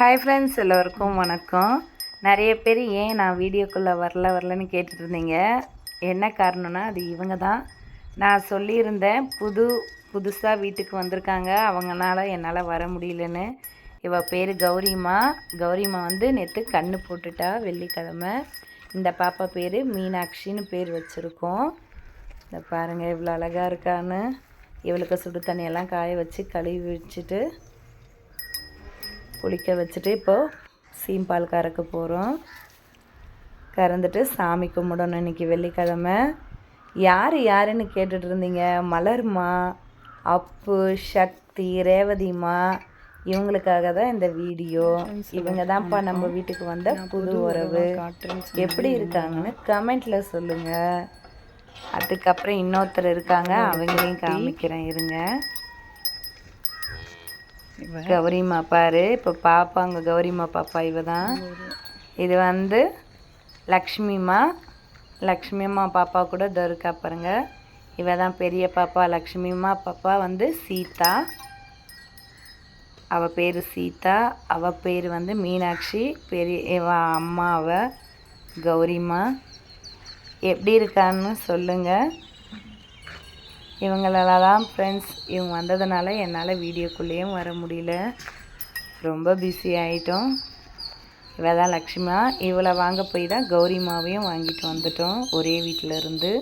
Hi friends எல்லோருக்கும் வணக்கம். நிறைய பேர் ஏன் நான் வீடியோக்குள்ளே வரல வரலன்னு கேட்டுட்ருந்தீங்க? என்ன காரணம்னா அது இவங்க தான். நான் சொல்லியிருந்தேன் புது புதுசாக வீட்டுக்கு வந்திருக்காங்க. அவங்கனால என்னால் வர முடியலன்னு. இவ பேர் கௌரிமா. கௌரிமா வந்து நேற்று கண்ணு போட்டுட்டா வெள்ளிக்கிழமை. இந்த பாப்பா பேர் மீனாட்சின்னு பேர் வச்சுருக்கோம். இந்த பாருங்கள் இவ்வளோ அழகாக இருக்கான்னு. இவளுக்கு சுடு தண்ணியெல்லாம் காய வச்சு கழுவி வச்சுட்டு குளிக்க வச்சுட்டு இப்போது சீம்பால் கறக்க போகிறோம் கறந்துட்டு சாமி கும்பிடணும் இன்னைக்கு வெள்ளிக்கிழமை. யார் யாருன்னு கேட்டுட்டு இருந்தீங்க? மலர்மா அப்பு சக்தி ரேவதிமா இவங்களுக்காக தான் இந்த வீடியோ. இவங்க தான்ப்பா நம்ம வீட்டுக்கு வந்த புது உறவு. எப்படி இருக்காங்கன்னு கமெண்டில் சொல்லுங்கள் அதுக்கப்புறம் இன்னொருத்தர் இருக்காங்க அவங்களையும் காமிக்கிறேன் இருங்க. கௌரிமா பாரு இப்போ பாப்பாங்க கௌரிமா பாப்பா இவ தான் இது வந்து லக்ஷ்மிமா லக்ஷ்மிமா பாப்பா கூட இதோ இருக்கா பாருங்க. இவ தான் பெரிய பாப்பா லக்ஷ்மிமா பாப்பா வந்து சீதா. அவ பேர் சீதா. அவ பேர் வந்து மீனாட்சி. பெரிய இவ அம்மா அவ கௌரிமா. எப்படி இருக்கான்னு சொல்லுங்கள் இவங்களால தான் ஃப்ரெண்ட்ஸ் இவங்க வந்ததுனால என்னால் வீடியோக்குள்ளேயும் வர முடியல. ரொம்ப பிஸி ஆகிட்டோம் இவ தான் லக்ஷ்மா. இவளை வாங்க போய் தான் கௌரிமாவையும் வாங்கிட்டு வந்துட்டோம். ஒரே வீட்டில் இருந்து.